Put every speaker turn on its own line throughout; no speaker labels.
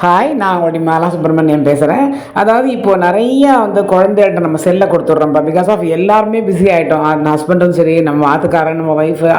Hi நான் உங்களுடைய மாலா சுப்பிரமணியம் பேசுகிறேன் அதாவது இப்போது நிறையா வந்து குழந்தைகிட்ட நம்ம செல்லை கொடுத்துட்றோம்ப்பா பிகாஸ் ஆஃப் எல்லாருமே பிஸி ஆகிட்டோம் அந்த ஹஸ்பண்டும் சரி நம்ம ஆத்துக்காரன் நம்ம ஒய்ஃபு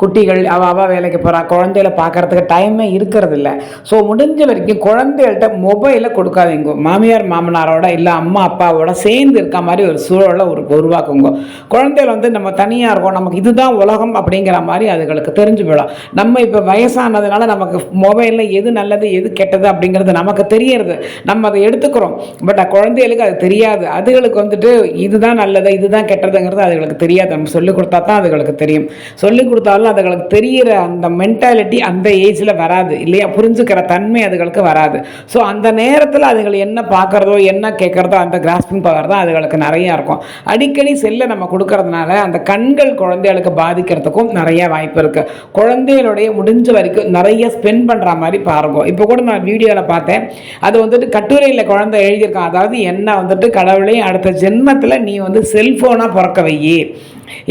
குட்டிகள் அவ அவ வேலைக்கு போகிறா குழந்தைகளை பார்க்குறதுக்கு டைமே இருக்கிறதில்ல ஸோ முடிஞ்ச வரைக்கும் குழந்தைகள்கிட்ட மொபைலை கொடுக்காதீங்க. மாமியார் மாமனாரோட இல்லை அம்மா அப்பாவோட சேர்ந்து இருக்க மாதிரி ஒரு சூழலை ஒரு உருவாக்குங்க. குழந்தைகள் வந்து நம்ம தனியாக இருக்கோம். நமக்கு இதுதான் உலகம் அப்படிங்கிற மாதிரி அதுகளுக்கு தெரிஞ்சு போயிடும். நம்ம இப்போ வயசானதுனால நமக்கு மொபைலில் எது நல்லது எது கெட்டது அப்படிங்கிற அப்படிங்கிறது நமக்கு தெரியறது. நம்ம அதை எடுத்துக்கிறோம். பட் குழந்தைகளுக்கு அது தெரியாது. அதுகளுக்கு வந்துட்டு இதுதான் நல்லது இதுதான் கெட்டதுங்கிறது அதுகளுக்கு தெரியாது. நம்ம சொல்லிக் கொடுத்தா தான் அதுகளுக்கு தெரியும். சொல்லிக் கொடுத்தாலும் அதுகளுக்கு தெரியிற அந்த மென்டாலிட்டி அந்த ஏஜில் வராது. இல்லையா? புரிஞ்சுக்கிற தன்மை அதுகளுக்கு வராது. ஸோ அந்த நேரத்தில் அதுகள் என்ன பார்க்குறதோ என்ன கேட்குறதோ அந்த கிராஸ்பிங் பவர் தான் அதுகளுக்கு நிறையா இருக்கும். அடிக்கடி செல்லை நம்ம கொடுக்கறதுனால அந்த கண்கள் குழந்தைகளுக்கு பாதிக்கிறதுக்கும் நிறைய வாய்ப்பு இருக்குது குழந்தைகளுடைய முடிஞ்ச வரைக்கும் நிறைய ஸ்பெண்ட் பண்ணுற மாதிரி பாருங்க. இப்போ கூட நான் வீடியோவில் பார்த்தேன். அது வந்துட்டு கட்டுரையில் குழந்தை எழுதியிருக்கான். அதாவது என்ன வந்துட்டு கடவுளையும் அடுத்த ஜென்மத்தில் நீ வந்து செல்ஃபோனாக பிறக்க வையி.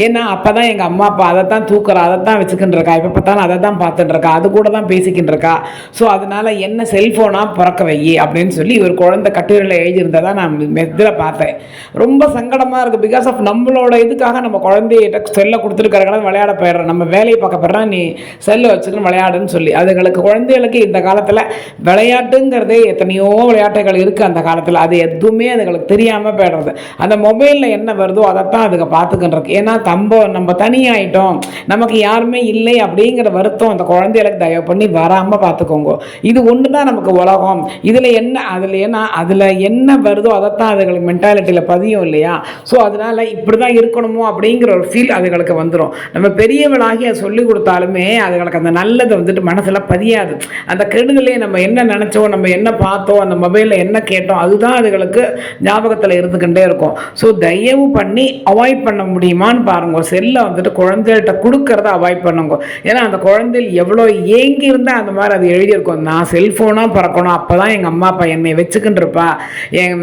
ஏன்னா அப்போ தான் எங்கள் அம்மா அப்பா அதை தான் தூக்குறா அதை தான் வச்சுக்கிட்டு இருக்கா இப்போ பார்த்தாலும் அதை தான் பார்த்துட்டு இருக்கா அது கூட தான் பேசிக்கிட்டு இருக்கா ஸோ அதனால் என்ன செல்ஃபோனாக பிறக்க வையி அப்படின்னு சொல்லி ஒரு குழந்தை கட்டுரையில் எழுதியிருந்ததா நான் மெத்தில் பார்த்தேன். ரொம்ப சங்கடமாக இருக்குது பிகாஸ் ஆஃப் நம்மளோட இதுக்காக நம்ம குழந்தைகிட்ட செல்லை கொடுத்துருக்கறனால விளையாட போயிடுறோம் நம்ம வேலையை பார்க்க போயிடுறா. நீ செல்லை வச்சுக்கணும் விளையாடுன்னு சொல்லி. அதுங்களுக்கு குழந்தைகளுக்கு இந்த காலத்தில் விளையாட்டுங்கிறதே எத்தனையோ விளையாட்டுகள் இருக்குது அந்த காலத்தில். அது எதுவுமே அதுங்களுக்கு தெரியாமல் போயிடுறது. அந்த மொபைலில் என்ன வருதோ அதைத்தான் அதுங்க பார்த்துக்கின்றது ஏன்னா தம்ப நம்ம தனியாயிட்டோம். நமக்கு யாருமே இல்லை அப்படிங்கிற வருத்தம் அந்த குழந்தைகளுக்கு தயவு பண்ணி வராமல் பார்த்துக்கோங்க. இது ஒன்று தான் நமக்கு உலகம். இதில் என்ன அதில் என்ன அதில் என்ன வருதோ அதைத்தான் அதுகளுக்கு மென்டாலிட்டியில் பதியும் இல்லையா? ஸோ அதனால் இப்படி தான் இருக்கணுமோ அப்படிங்கிற ஒரு ஃபீல் அதுகளுக்கு வந்துடும் நம்ம பெரியவளாகி அதை சொல்லி கொடுத்தாலுமே அதுகளுக்கு அந்த நல்லது வந்துட்டு மனசில் பதியாது. அந்த கெடுதலே நம்ம என்ன நினச்சோம் நம்ம என்ன பார்த்தோம் அந்த மொபைலில் என்ன கேட்டோம் அதுதான் அதுகளுக்கு ஞாபகத்தில் இருந்துக்கிட்டே இருக்கும். ஸோ தயவு பண்ணி அவாய்ட் பண்ண முடியுமான்னு பாருங்க. செல்லை வந்துட்டு குழந்தைகிட்ட கொடுக்கறத அவாய்ட் பண்ணுங்க. ஏன்னா அந்த குழந்தைகள் எவ்வளோ ஏங்கி இருந்தால் அந்த மாதிரி அது எழுதியிருக்கும். நான் செல்ஃபோனாக பிறக்கணும். அப்போ தான் எங்கள் அம்மா அப்பா என்னை வச்சுக்கின்னு இருப்பா. என்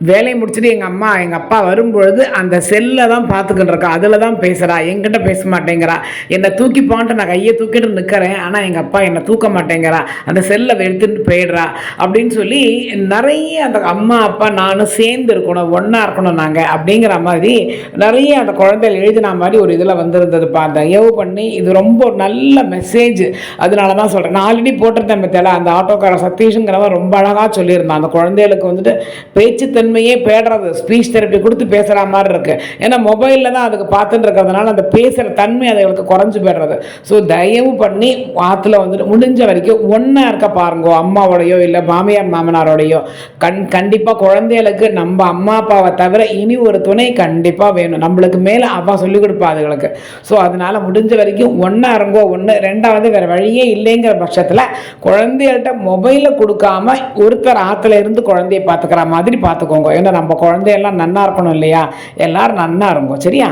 வேலையை முடிச்சுட்டு எங்கள் அம்மா எங்கள் அப்பா வரும்பொழுது அந்த செல்லை தான் பார்த்துக்கிட்டு இருக்கா அதில் தான் பேசுகிறா என்கிட்ட பேச மாட்டேங்கிறா. என்னை தூக்கி போன்ட்டு நான் கையை தூக்கிட்டு நிற்கிறேன் ஆனால் எங்கள் அப்பா என்னை தூக்க மாட்டேங்கிறா. அந்த செல்லை எடுத்துட்டு போயிடுறா. அப்படின்னு சொல்லி நிறைய அந்த அம்மா அப்பா நானும் சேர்ந்து இருக்கணும் ஒன்றா இருக்கணும் நாங்கள் அப்படிங்கிற மாதிரி நிறைய அந்த குழந்தைகள் எழுதின மாதிரி ஒரு இதில் வந்திருந்ததுப்பா. அந்த ஏவ் பண்ணி இது ரொம்ப நல்ல மெசேஜ் அதனால தான் சொல்கிறேன் நான் ஆல்ரெடி போட்டிருந்தேன் பத்தியால அந்த ஆட்டோக்கார சதீஷுங்கிறவன் ரொம்ப அழகாக சொல்லியிருந்தான். அந்த குழந்தைகளுக்கு வந்துட்டு பேச்சு தன்மையே பேடுறது. ஸ்பீச் தெரப்பி கொடுத்து பேசுகிற மாதிரி இருக்குது ஏன்னா மொபைலில் தான் அதுக்கு பார்த்துட்டு இருக்கிறதுனால அந்த பேசுகிற தன்மை அதுகளுக்கு குறைஞ்சு போயிடுறது. ஸோ தயவு பண்ணி ஆற்றுல வந்துட்டு முடிஞ்ச வரைக்கும் ஒன்றா இருக்க பாருங்கோ அம்மாவோடையோ இல்லை மாமியார் மாமனாரோடையோ. கண் கண்டிப்பாக குழந்தைகளுக்கு நம்ம அம்மா அப்பாவை தவிர இனி ஒரு துணை கண்டிப்பாக வேணும். நம்மளுக்கு மேலே அப்பா சொல்லிக் கொடுப்பா அதுகளுக்கு. ஸோ அதனால் முடிஞ்ச வரைக்கும் ஒன்றா இருங்கோ ஒன்று ரெண்டாவது வேறு வழியே இல்லைங்கிற பட்சத்தில் குழந்தைகள்கிட்ட மொபைலை கொடுக்காம ஒருத்தர் ஆற்றுல இருந்து குழந்தைய பார்த்துக்கிற மாதிரி பார்த்துக்கோங்க ஏன்னா நம்ம குழந்தையெல்லாம் நன்னா இருக்கணும் இல்லையா? எல்லோரும் நன்னா இருங்கோ. சரியா?